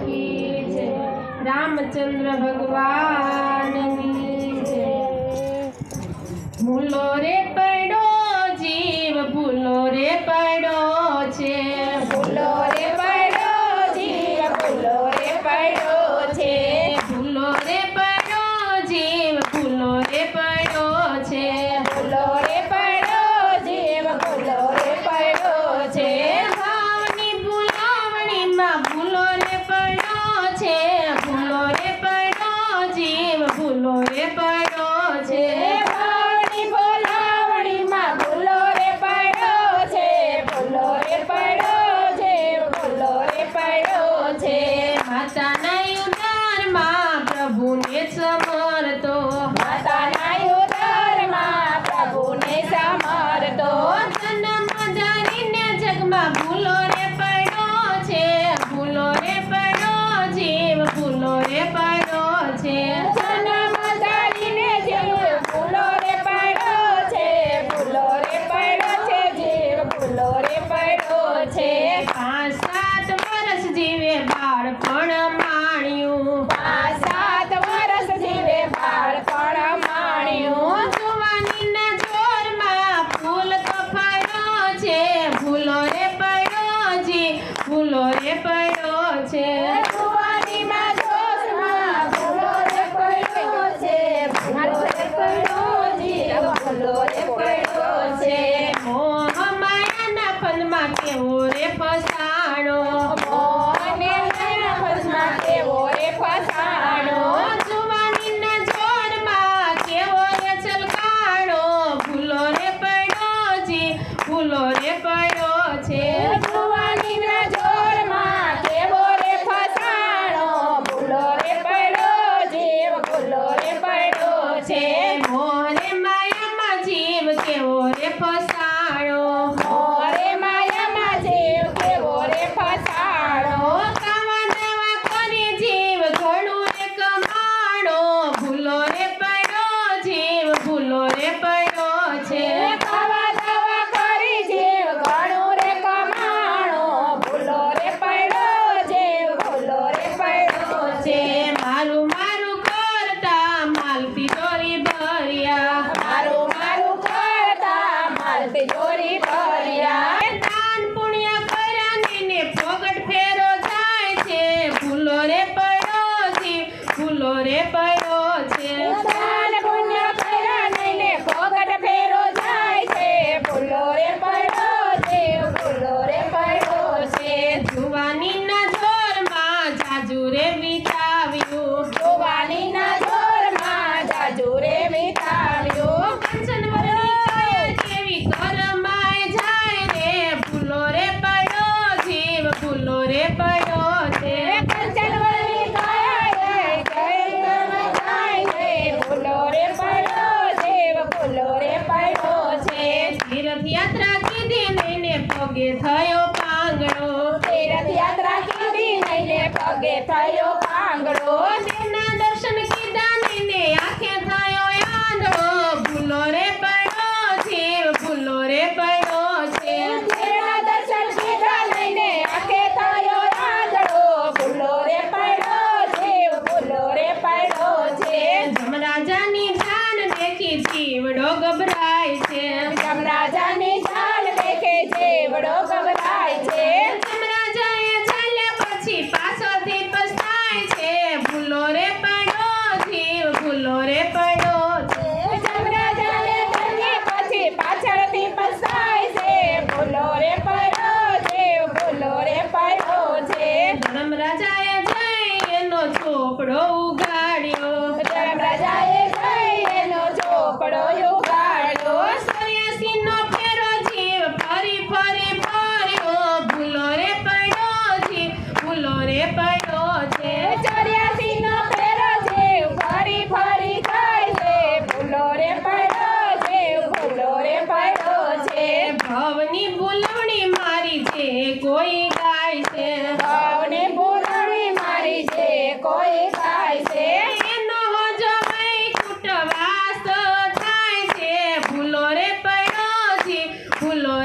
કી જય. રામચંદ્ર ભગવાન ભૂલો રે છે? સનમ ગાઈને જીવ ફૂલો રે છે, ફૂલો રે છે જીવ ફૂલો રે છે. પાંચ સાત વર્ષ જીવે બાળપણમાં ફૂલો રે કયો છે જુવાનીના જોરમાં કેવો રે ફસાણો? ફૂલો રે પડ્યો ફૂલો રે છે Senhor e Pai. પગે થયો પાંગડો કોઈ ગાય છે? સૌની પૂરણી મારી છે કોઈ ગાય છે? એનો જમાઈ છૂટવાસ થાય છે. ભૂલો રે પયોજી ભૂલો